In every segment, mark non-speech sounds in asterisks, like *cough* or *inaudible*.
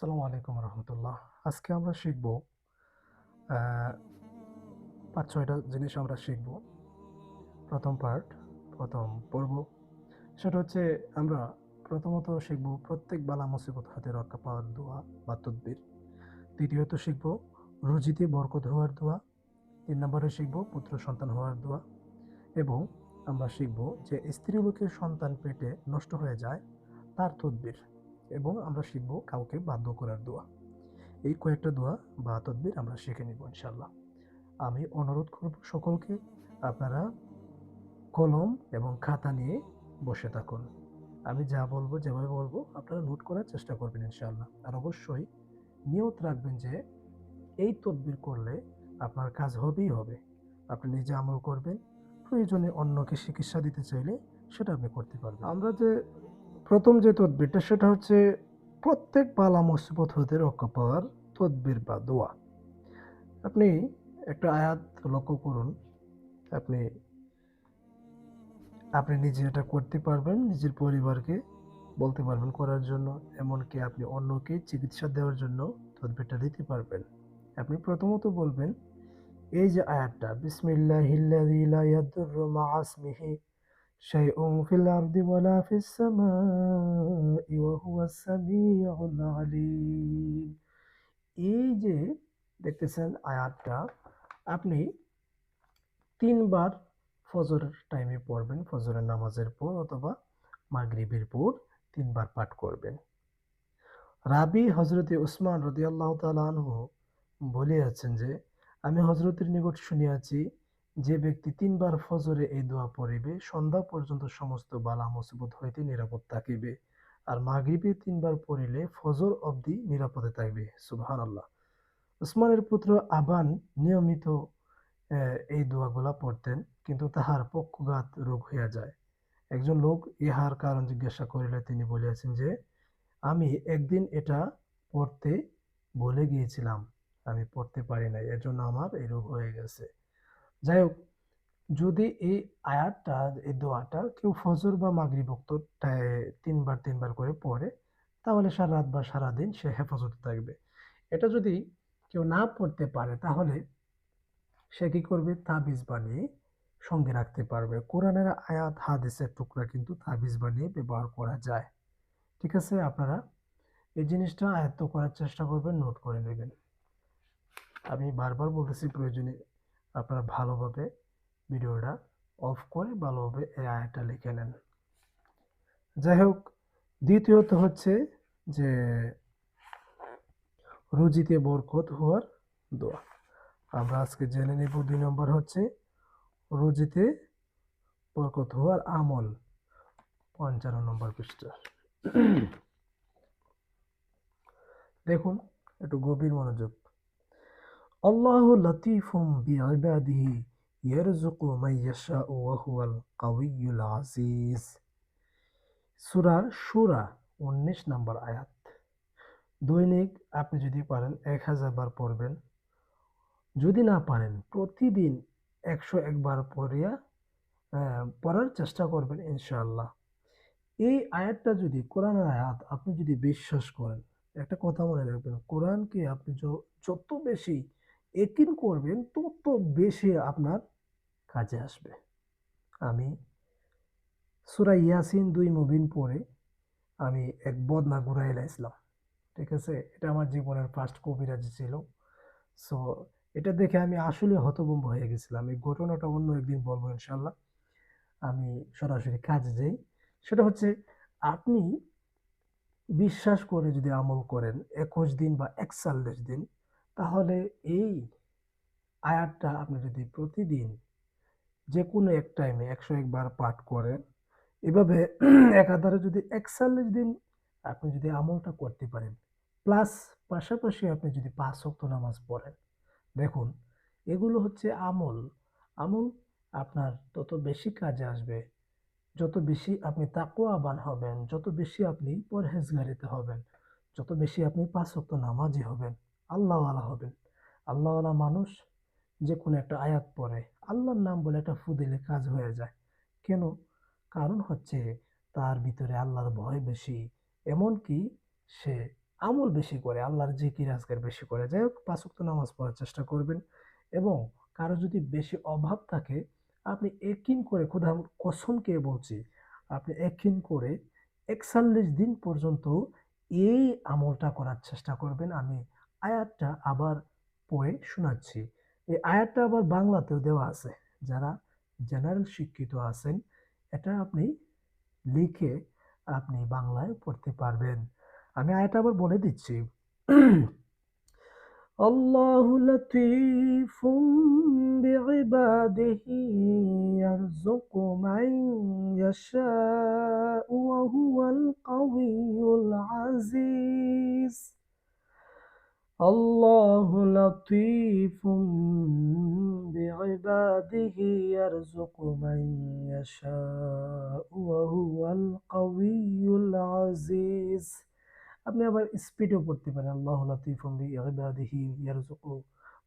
আসসালামু আলাইকুম রহমতুল্লাহ। আজকে আমরা শিখব পাঁচ ছয়টা জিনিস আমরা শিখব। প্রথম পার্ট প্রথম পর্ব। সেটা হচ্ছে আমরা প্রথমত শিখব প্রত্যেক বালা মুসিবত হাতে রক্ষা পাওয়ার দোয়া বা তদ্বির। দ্বিতীয়ত শিখব রুজিতে বরকত হওয়ার দোয়া। তিন নম্বরে শিখব পুত্র সন্তান হওয়ার দোয়া। এবং আমরা শিখব যে স্ত্রী লোকের সন্তান পেটে নষ্ট হয়ে যায়, তার তদ্বির। এবং আমরা শিখব কাউকে বাধ্য করার দোয়া। এই কয়েকটা দোয়া বা তদ্বির আমরা শিখে নিব ইনশাল্লাহ আমি অনুরোধ করব সকলকে আপনারা কলম এবং খাতা নিয়ে বসে থাকুন। আমি যা বলব, যেভাবে বলব, আপনারা নোট করার চেষ্টা করবেন ইনশাল্লাহ আর অবশ্যই নিয়ত রাখবেন যে এই তদবির করলে আপনার কাজ হবেই হবে। আপনি নিজে আমল করবেন, প্রয়োজনে অন্যকে চিকিৎসা দিতে চাইলে সেটা আপনি করতে পারবেন। আমরা যে প্রথম যে তদবিরটা, সেটা হচ্ছে প্রত্যেক পালা মুসিবত হতে রক্ষা পাওয়ার তদবির বা দোয়া। আপনি একটা আয়াত লক্ষ্য করুন। আপনি আপনি নিজে এটা করতে পারবেন, নিজের পরিবারকে বলতে পারবেন করার জন্য, এমনকি আপনি অন্যকে চিকিৎসা দেওয়ার জন্য তদবিরটা দিতে পারবেন। আপনি প্রথমত বলবেন, এই যে আয়াতটা, বিসমিল্লাহিল্লাযী ফিল আরদি ওয়ালা ফিস সামাই ওয়া হুয়াস সামিউল আলীম এই যে দেখতেছেন আয়াতটা, আপনি তিনবার ফজরের টাইমে পড়বেন, ফজরের নামাজের পর অথবা মাগরিবের পর তিনবার পাঠ করবেন। রাবি হজরতে উসমান রদিয়াল্লাহ তালু বলিয়াছেন যে, আমি হজরতের নিকট শুনিয়াছি যে ব্যক্তি তিনবার ফজরে এই দোয়া পড়িবে, সন্ধ্যা পর্যন্ত সমস্ত বালা মুসিবত হইতে নিরাপদ থাকিবে। আর মাগরিবে তিনবার পড়িলে ফজর অবধি নিরাপদে থাকবে। সুবহান আল্লাহ উসমানের পুত্র আবান নিয়মিত এই দোয়াগুলা পড়তেন, কিন্তু তাহার পক্ষঘাত রোগ হইয়া যায়। একজন লোক ইহার কারণ জিজ্ঞাসা করিলে তিনি বলিয়াছেন যে, আমি একদিন এটা পড়তে ভুলে গিয়েছিলাম। আমি পড়তে পারি নাই এর জন্য আমার এই রোগ হয়ে গেছে। যাই হোক যদি এই আয়াতটা, এই দোয়াটা কেউ ফজর বা মাগরিব বক্ত তিনবার তিনবার করে পড়ে, তাহলে সারা রাত বা সারা দিন সে হেফাজতে থাকবে। এটা যদি কেউ না পড়তে পারে, তাহলে সে কি করবে? তাবিজ বানিয়ে সঙ্গে রাখতে পারবে। কোরআনের আয়াত, হাদিসের টুকরা কিন্তু তাবিজ বানিয়ে ব্যবহার করা যায়। ঠিক আছে আপনারা? এই জিনিসটা আয়ত্ত করার চেষ্টা করবেন, নোট করে নেবেন। আমি বারবার বলতেছি প্রয়োজনে আপনারা ভালোভাবে ভিডিওটা অফ করে ভালোভাবে এই আয়াতটা লিখে নেন। যাই হোক, দ্বিতীয়ত হচ্ছে যে রুজিতে বরকত হওয়ার দোয়া। আমরা আজকে জেনে নেব দুই নম্বর হচ্ছে রুজিতে বরকত হওয়ার আমল। পঞ্চান্ন নম্বর পৃষ্ঠা। দেখুন, একটু গভীর মনোযোগ আল্লাহ লতিফুম বিইবাদিহি, ইয়ারযুকু মান ইয়াশাউ ওয়া হুয়াল কাউইয়ুল আজিজ সূরা সূরা 19 নম্বর আয়াত। দৈনিক আপনি যদি পারেন এক হাজার বার পড়বেন। যদি না পারেন প্রতিদিন একশো একবার পড়িয়া পড়ার চেষ্টা করবেন ইনশাআল্লাহ। এই আয়াতটা যদি, কোরআনের আয়াত আপনি যদি বিশ্বাস করেন, একটা কথা মনে রাখবেন, কোরআনকে আপনি যত বেশি একিন করবেন, তত বেশি আপনার কাজে আসবে। আমি সুরা ইয়াসিন দুই মুবিন পরে আমি এক বদনা ঘুরাই লাইছিলাম, ঠিক আছে? এটা আমার জীবনের ফার্স্ট কবিরাজি ছিল। সো এটা দেখে আমি আসলে হতভম্ব হয়ে গেছিলাম। এই ঘটনাটা অন্য একদিন বলব ইনশাল্লাহ আমি সরাসরি কাজে যাই। সেটা হচ্ছে, আপনি বিশ্বাস করে যদি আমল করেন, একুশ দিন বা একচল্লিশ দিন তাহলে এই আয়াতটা আপনি যদি প্রতিদিন যে কোনো এক টাইমে একশো একবার পাঠ করেন, এভাবে *clears throat* একাধারে যদি একচল্লিশ দিন আপনি যদি আমলটা করতে পারেন প্লাস পাশাপাশি আপনি যদি পাঁচ শক্ত নামাজ পড়েন, দেখুন এগুলো হচ্ছে আমল। আমল আপনার তত বেশি কাজে আসবে, যত বেশি আপনি তাকওয়াবান হবেন, যত বেশি আপনি পরহেজগারিতে হবেন, যত বেশি আপনি পাঁচ শক্ত নামাজি হবেন। আল্লাহওয়ালা হবেন। আল্লাহওয়ালা মানুষ যে কোনো একটা আয়াত পড়ে, আল্লাহর নাম বলে একটা ফু দিলে কাজ হয়ে যায়। কেন? কারণ হচ্ছে তার ভিতরে আল্লাহর ভয় বেশি, এমনকি সে আমল বেশি করে, আল্লাহর জিকির আজকের বেশি করে। যাই হোক, পাঁচ ওয়াক্ত নামাজ পড়ার চেষ্টা করবেন এবং কারও যদি বেশি অভাব থাকে, আপনি একিন করে খোদা কসমকে বলছি, আপনি একিন করে একচল্লিশ দিন পর্যন্ত এই আমলটা করার চেষ্টা করবেন। আমি আয়াতটা আবার পড়ে শোনাচ্ছি এই আয়াতটা আবার বাংলাতেও দেওয়া আছে যারা জেনারেল শিক্ষিত আছেন এটা আপনি লিখে আপনি বাংলায় পড়তে পারবেন আমি আয়াতটা আবার বলে দিচ্ছি الله لطيف بعباده يرزق من يشاء وهو القوي العزيز الله لطيف بعباده يرزق من يشاء وهو القوي العزيز আপনি আবার স্পিডেও পড়তে পারেন আল্লাহ লাতিফুম বি ইবাদিহি ইয়ারযুকু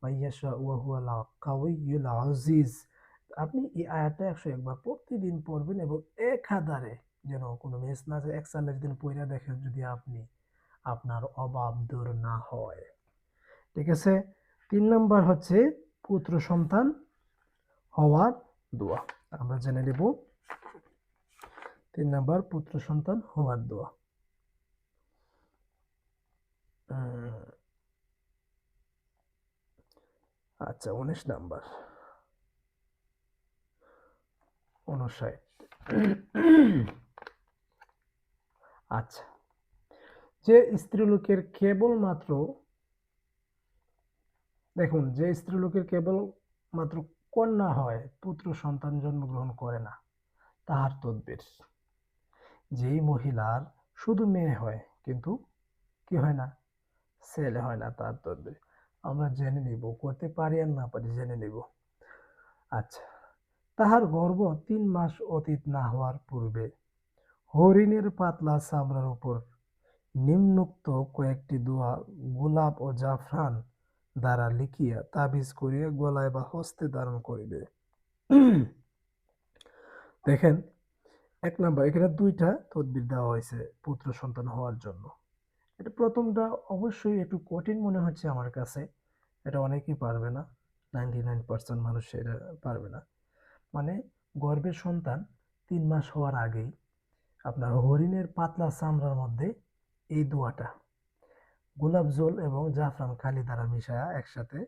মাইয়াশা ওয়া হুয়াল কাউইয়ুল আজিজ আপনি এই আয়াতটা একশো একবার প্রতিদিন পড়বেন এবং এক হাজারে যেন কোনো মিস না যায় একচল্লিশ দিন পড়া দেখেন যদি আপনি আপনার অভাব দূর না হয় ঠিক আছে? তিন নম্বর হচ্ছে পুত্র সন্তান হওয়ার দোয়া। আমরা জেনে নেব। তিন নম্বর, পুত্র সন্তান হওয়ার দোয়া। আচ্ছা উনিশ নাম্বার। উনষাট। আচ্ছা। যে স্ত্রীলোকের কেবলমাত্র দেখুন, যে স্ত্রীলোকের কেবল মাত্র কন্যা হয়, পুত্র সন্তান জন্মগ্রহণ করে না, তাহার তদ্বির। যেই মহিলার শুধু মেয়ে হয়, কিন্তু কি হয় না? ছেলে হয় না তার তদ্বির। আমরা জেনে নিব, করতে পারি আর না পারি, জেনে নিব। আচ্ছা তাহার গর্ভ তিন মাস অতীত না হওয়ার পূর্বে হরিণের পাতলা চামড়ার উপর নিম্নোক্ত কয়েকটি দোয়া, গোলাপ ও জাফরান দ্বারা লিখিয়া তাবিজ করিয়া গলায় বা হস্তে ধারণ করিবে। দেখেন, এক নাম্বার, এখানে দুইটা তদবির দেওয়া হয়েছে পুত্র সন্তান হওয়ার জন্য। এটা প্রথমটা অবশ্যই একটু কঠিন মনে হচ্ছে আমার কাছে। এটা অনেকেই পারবে না, নাইনটি নাইন পার্সেন্ট মানুষ এটা পারবে না। মানে গর্ভের সন্তান তিন মাস হওয়ার আগেই আপনার হরিণের পাতলা চামড়ার মধ্যে এই দোয়াটা গোলাপ জল এবং জাফরান খালি দ্বারা মিশায়া একসাথে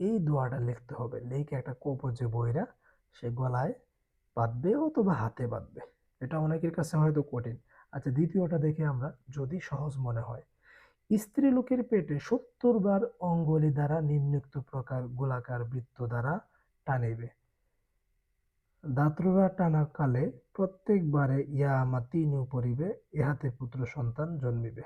এই দোয়াটা লিখতে হবে। লিখে একটা কোপর যে বইরা সে গলায় বাঁধবে অথবা হাতে বাঁধবে। এটা অনেকের কাছে হয়তো কঠিন। আচ্ছা দ্বিতীয়টা দেখে আমরা যদি সহজ মনে হয়, স্ত্রী লোকের পেটে সত্তর বার অঙ্গলি দ্বারা নিম্নোক্ত প্রকার গোলাকার বৃত্ত দ্বারা টানিবে। দাত্ররা টানা কালে প্রত্যেকবারে ইয়া আমা তিনু পরিবে, ইহাতে পুত্র সন্তান জন্মিবে।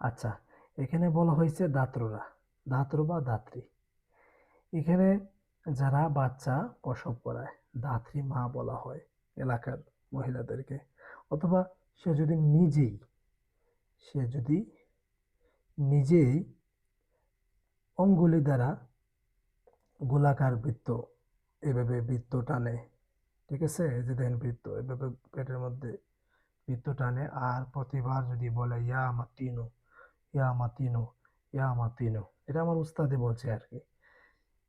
আচ্ছা এখানে বলা হয়েছে দাত্ররা দাত্র বা দাত্রী। এখানে যারা বাচ্চা প্রসব করায়, দাত্রী মা বলা হয় এলাকার মহিলাদেরকে। অথবা সে যদি নিজেই, সে যদি নিজেই অঙ্গুলি দ্বারা গোলাকার বৃত্ত, এভাবে বৃত্ত টানে, ঠিক আছে? যে দেন বৃত্ত, এভাবে পেটের মধ্যে বৃত্ত টানে। আর প্রতিবার যদি বলে, ইয়া মাতিনু ইয়া মাতিনু ইয়া মাতিনু। এটা আমার উস্তাদে বলছে আর কি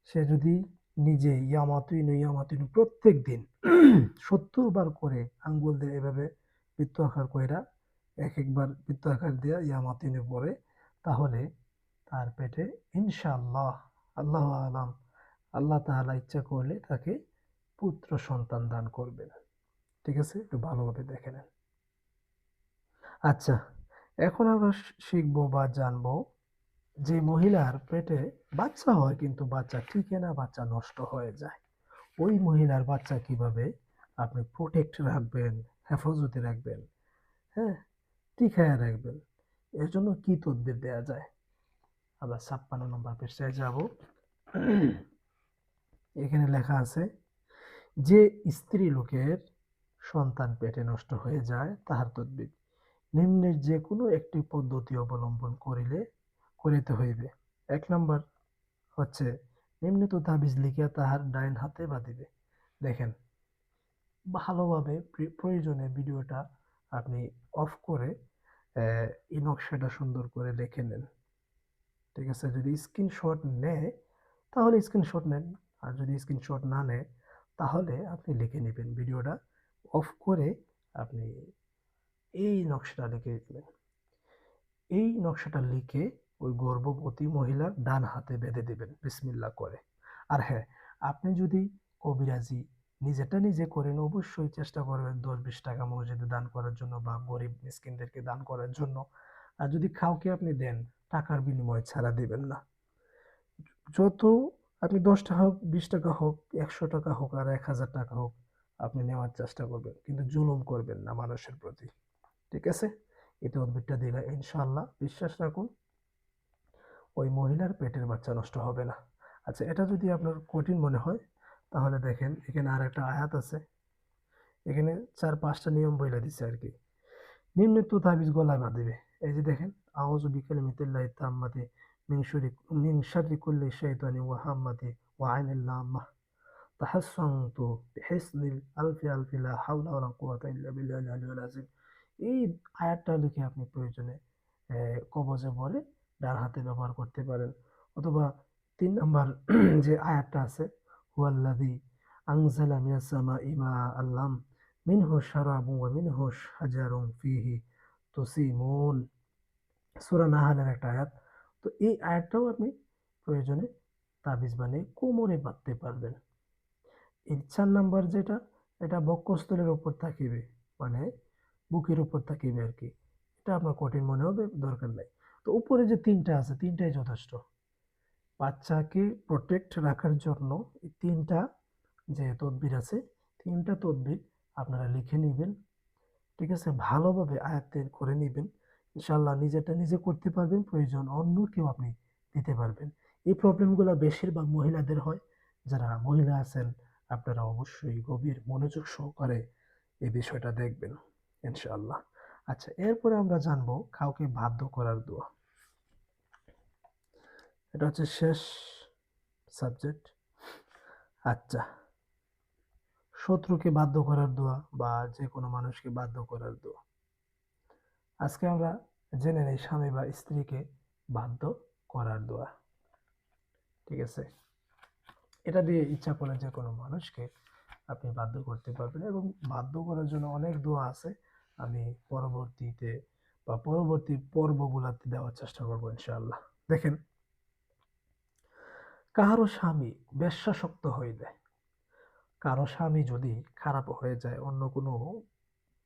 সে যদি নিজে ইয়ামাতুইনু ইয়ামাতুইনু প্রত্যেক দিন সত্তর বার করে আঙ্গুল দিয়ে এভাবে বৃত্ত আকার কইরা এক একবার বৃত্ত আকার দিয়ে ইয়ামাতুইনু পরে, তাহলে তার পেটে ইনশাআল্লাহ, আল্লাহ আলাম, আল্লাহ তাআলা ইচ্ছা করলে তাকে পুত্র সন্তান দান করবেন। ঠিক আছে? একটু ভালোভাবে দেখে নেন। আচ্ছা এখন আমরা শিখব বা জানব যে মহিলার পেটে বাচ্চা হয় কিন্তু বাচ্চা ঠিকে না, বাচ্চা নষ্ট হয়ে যায়। ওই মহিলার বাচ্চা কীভাবে আপনি প্রোটেক্ট রাখবেন, হেফাজতে রাখবেন হ্যাঁ? টিকায় রাখবেন। এর জন্য কি তদবির দেওয়া যায়? আমরা ছাপ্পান্ন নম্বর পৃষ্ঠায় যাব। এখানে লেখা আছে, যে স্ত্রী লোকের সন্তান পেটে নষ্ট হয়ে যায়, তাহার তদবির। নিম্নের যে কোনো একটি পদ্ধতি অবলম্বন করিলে, করিতে হইবে। এক নম্বর হচ্ছে নিম্নিত তাবিজ লিখিয়া তাহার ডাইন হাতে বাঁধিবে। দেখেন, ভালোভাবে প্রয়োজনে ভিডিওটা আপনি অফ করে এই নকশাটা সুন্দর করে লিখে নেন। ঠিক আছে? যদি স্ক্রিনশট নেয়, তাহলে স্ক্রিনশট নেন। আর যদি স্ক্রিনশট না নেয়, তাহলে আপনি লিখে নেবেন। ভিডিওটা অফ করে আপনি এই নকশাটা লিখে দেবেন এই নকশাটা লিখে ওই গর্ভবতী মহিলার ডান হাতে বেঁধে দেবেন বিসমিল্লা করে। আর হ্যাঁ আপনি যদি কবিরাজি নিজেটা নিজে করেন, অবশ্যই চেষ্টা করবেন দশ বিশ টাকা মসজিদে দান করার জন্য বা গরিব মিসকিনদেরকে দান করার জন্য। আর যদি কাউকে আপনি দেন, টাকার বিনিময় ছাড়া দেবেন না। যত আপনি দশ টাকা হোক, বিশ টাকা হোক, একশো টাকা হোক আর এক হাজার টাকা হোক, আপনি নেওয়ার চেষ্টা করবেন। কিন্তু জুলুম করবেন না মানুষের প্রতি। ঠিক আছে? এতে উদ্ভিদটা দিলে ইনশাল্লাহ বিশ্বাস রাখুন, ওই মহিলার পেটের বাচ্চা নষ্ট হবে না। আচ্ছা এটা যদি আপনার কঠিন মনে হয়, তাহলে দেখেন, এখানে আর একটা আয়াত আছে। এখানে চার পাঁচটা নিয়ম বলে দিচ্ছে আর কি নিম্নে তো তাবিজ গলায় বাঁধিবে এই যে দেখেন আওয়াজ বিকেল মিতুল্লাহ তাম্মাতে মিন শাররি কুল্লি শাইতানি ওয়া হাম্মাতি ওয়া আইনিল লাম্মা। তাহাসসানতু বিহিসনিল আলফি আলফি লা হাওলা ওয়ালা বিল্লাহিল আলিয়্যিল আযীম। এই আয়াতটা লিখে আপনি প্রয়োজনে কবজে বলে ডান হাতে ব্যবহার করতে পারেন। অথবা তিন নম্বর *clears throat* যে আয়াতটা আছে, হুয়াল্লাযী আনজালা মিনাস সামাই মাআল্লাম মিনহু শারাবু ওয়া মিনহু শাজারুন ফিহি তুসিমুন। সূরা নাহালের একটা আয়াত। তো এই আয়াতটাও আপনি প্রয়োজনে তাবিজ বানিয়ে কোমরে বাঁধতে পারবেন। এই চার নাম্বার যেটা, এটা বক্ষস্থলের উপর থাকিবে। মানে বুকের উপর থাকিবে আর কি। এটা আপনার কঠিন মনে হবে, দরকার নাই। তো উপরে যে তিনটা আছে, তিনটাই যথেষ্ট। বাচ্চাকে প্রোটেক্ট রাখার জন্য এই তিনটা যে তদবির আছে, তিনটা তদবির আপনারা লিখে নেবেন। ঠিক আছে? ভালোভাবে আয়ত্তে করে নেবেন। ইনশাল্লাহ নিজেরটা নিজে করতে পারবেন, প্রয়োজন অন্য কেউ আপনি দিতে পারবেন। এই প্রবলেমগুলো বেশিরভাগ মহিলাদের হয়। যারা মহিলা আছেন, আপনারা অবশ্যই গভীর মনোযোগ সহকারে এই বিষয়টা দেখবেন। ইনশাআল্লাহ। আচ্ছা এরপরে আমরা জানব কাউকে বাধ্য করার দোয়া। এটা হচ্ছে শেষ সাবজেক্ট। আচ্ছা শত্রুকে বাধ্য করার দোয়া বা যে কোনো মানুষকে বাধ্য করার দোয়া। আজকে আমরা জেনে নেই স্বামী বা স্ত্রীকে বাধ্য করার দোয়া। ঠিক আছে? এটা দিয়ে ইচ্ছা করলে যে কোনো মানুষকে আপনি বাধ্য করতে পারবেন এবং বাধ্য করার জন্য অনেক দোয়া আছে। আমি পরবর্তীতে বা পরবর্তী পর্বগুলাতে দেওয়ার চেষ্টা করব ইনশাআল্লাহ। দেখেন কারও স্বামী বেশ্যাশক্ত হয়ে যায়। কারও স্বামী যদি খারাপ হয়ে যায় অন্য কোনো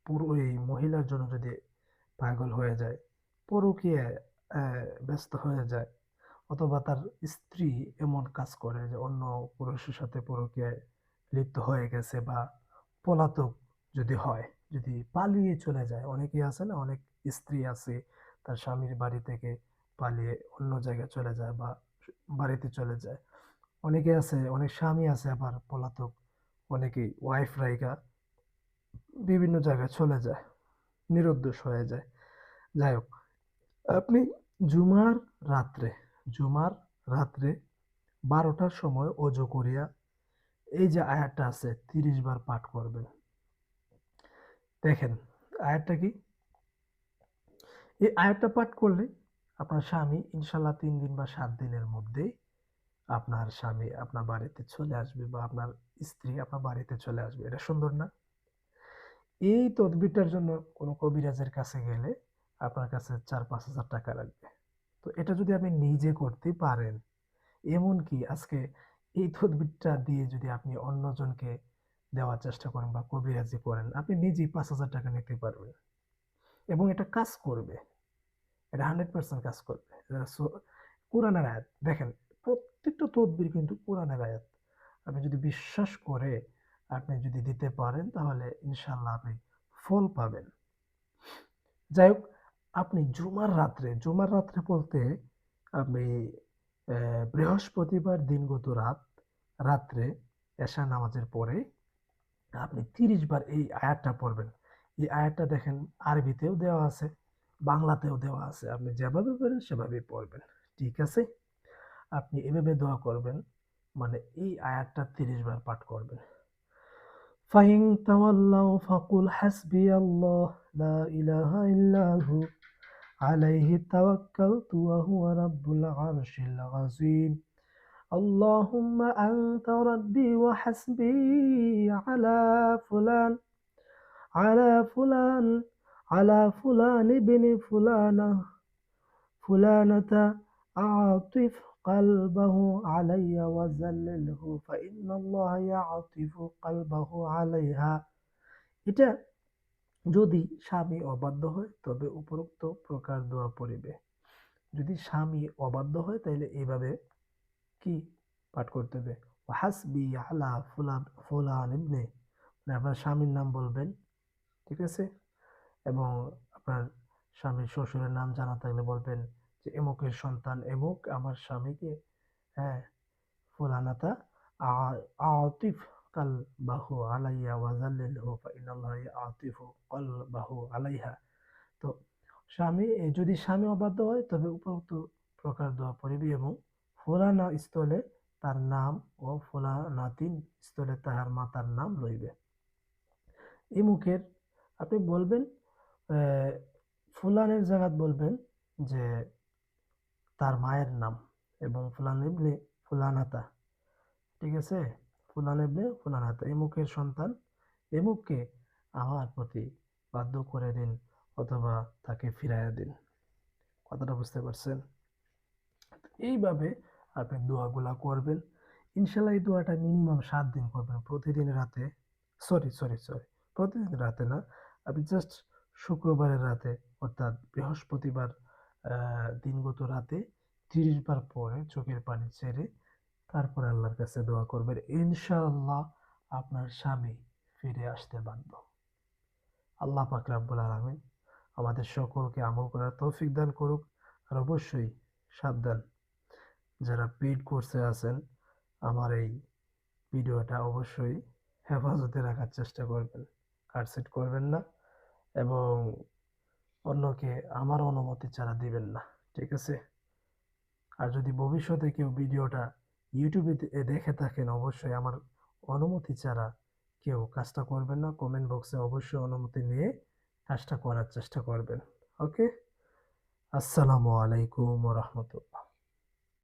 পুরো এই মহিলার জন্য যদি পাগল হয়ে যায় পরকীয়ায় আহ, ব্যস্ত হয়ে যায় অথবা তার স্ত্রী এমন কাজ করে যে অন্য পুরুষের সাথে পরকীয়ায় লিপ্ত হয়ে গেছে বা পলাতক যদি হয় যদি পালিয়ে চলে যায় অনেকেই আছে না, অনেক স্ত্রী আছে, তার স্বামীর বাড়ি থেকে পালিয়ে অন্য জায়গায় চলে যায় বা বাড়িতে চলে যায়। অনেকে আছে, অনেক স্বামী আছে আবার পলাতক, অনেকেই ওয়াইফ রাইকা বিভিন্ন জায়গায় চলে যায়, নিরুদ্দেশ হয়ে যায়। যাই হোক, আপনি জুমার রাত্রে জুমার রাত্রে বারোটার সময় অজু করিয়া এই যে আয়াতটা আছে, তিরিশ বার পাঠ করবেন। দেখেন, আয়াতটা কি? এই আয়াতটা পাঠ করলে আপনার স্বামী ইনশাল্লাহ তিন দিন বা সাত দিনের মধ্যে আপনার স্বামী আপনার বাড়িতে চলে আসবে বা আপনার স্ত্রী আপনার বাড়িতে চলে আসবে। এটা সুন্দর না? এই তদবিরটার জন্য কোনো কবিরাজের কাছে গেলে আপনার কাছে চার, পাঁচ হাজার টাকা লাগবে। তো এটা যদি আপনি নিজে করতে পারেন এমনকি আজকে এই তদবিরটা দিয়ে যদি আপনি অন্যজনকে দেওয়ার চেষ্টা করেন বা কবিরাজি করেন, আপনি নিজেই পাঁচ হাজার টাকা নিতে পারবেন। এবং এটা কাজ করবে। এটা হান্ড্রেড পার্সেন্ট কাজ করবে। কোরআনের আয়াত, দেখেন, প্রত্যেকটা তদবির কিন্তু কোরআনের আয়াত। আপনি যদি বিশ্বাস করে আপনি যদি দিতে পারেন, তাহলে ইনশাল্লাহ আপনি ফল পাবেন। যাই হোক, আপনি জুমার রাত্রে জুমার রাত্রে বলতে আপনি বৃহস্পতিবার দিনগত রাত, রাত্রে এশা নামাজের পরে আপনি তিরিশ বার এই আয়াতটা পড়বেন। এই আয়াতটা দেখেন আরবিতেও দেওয়া আছে, বাংলাতেও দেওয়া আছে। আপনি যেভাবে পড়েন সেভাবেই পড়বেন, ঠিক আছে? আপনি এভাবে দোয়া করবেন মানে এই আয়াতটা তিরিশ বার পাঠ করবেন। ফাহিং তাওয়াল্লাহ ফাকুল হাসবি আল্লাহ লা ইলাহা ইল্লাহু আলাইহি তাওয়াক্কালতু ওয়া হুয়া রাব্বুল আরশিল আযীম। اللهم أنت ربي وحسبي على فلان على فلان على فلان بن فلانة فلانة أعطف قلبه علي وذلله فإن الله يعطف قلبه عليها এটা যদি স্বামী অবাধ্য হয় তবে উপরোক্ত প্রকার দোয়া পড়িবে যদি স্বামী অবাধ্য হয় তাহলে এইভাবে কি পাঠ করতে হবে? হাসবি আলা ফুলান ফুলান ইবনে। মানে আপনার স্বামীর নাম বলবেন, ঠিক আছে? এবং আপনার স্বামীর শ্বশুরের নাম জানা থাকলে বলবেন যে, এমুকের সন্তান, এমুক আমার স্বামীকে হ্যাঁ ফুলানাতা আতিফ কাল বাহু আলাইয়া ওয়াজাল্লিল হু আতিফু কল বাহু আলাইহা। তো স্বামী যদি স্বামী অবাধ্য হয়, তবে উপরোক্ত প্রকার দোয়া পড়িবি এবং ফুলানা স্থলে তার নাম ও ফুলানাতিন স্থলে তাহার মাতার নাম লইবে। এই মুখের আপনি বলবেন ফুলানের জায়গাত বলবেন যে তার মায়ের নাম এবং ফুলান ইবনে ফুলানাতা। ঠিক আছে? ফুলান ইবনে ফুলানাতা। এই মুখের সন্তান এই মুখকে আমার প্রতি বাধ্য করে দিন অথবা তাকে ফিরাইয়া দিন। কথাটা বুঝতে পারছেন? এইভাবে আপনি দোয়াগুলা করবেন। ইনশাল্লাহ এই দোয়াটা মিনিমাম সাত দিন করবেন। প্রতিদিন রাতে সরি সরি সরি প্রতিদিন রাতে না, আপনি জাস্ট শুক্রবারের রাতে, অর্থাৎ বৃহস্পতিবার দিনগত রাতে তিরিশ বার পরে চোখের পানি ছেড়ে তারপরে আল্লাহর কাছে দোয়া করবেন। ইনশাআল্লাহ আপনার স্বামী ফিরে আসতে বাধ্য। আল্লাহ পাক রাব্বুল আলামিন আমাদের সকলকে আমল করার তৌফিক দান করুক। আর অবশ্যই সাবধান যারা পেইড কোর্সে আছেন, আমার এই ভিডিওটা অবশ্যই হেফাজতে রাখার চেষ্টা করবেন কাটসেট করবেন না এবং অন্যকে আমার অনুমতি ছাড়া দিবেন না, ঠিক আছে? আর যদি ভবিষ্যতে কেউ ভিডিওটা ইউটিউবে দেখে থাকেন, অবশ্যই আমার অনুমতি ছাড়া কেউ কাজটা করবেন না, কমেন্ট বক্সে অবশ্যই অনুমতি নিয়ে কাজটা করার চেষ্টা করবেন, ওকে? আসসালামু আলাইকুম রহমতুল্লাহ।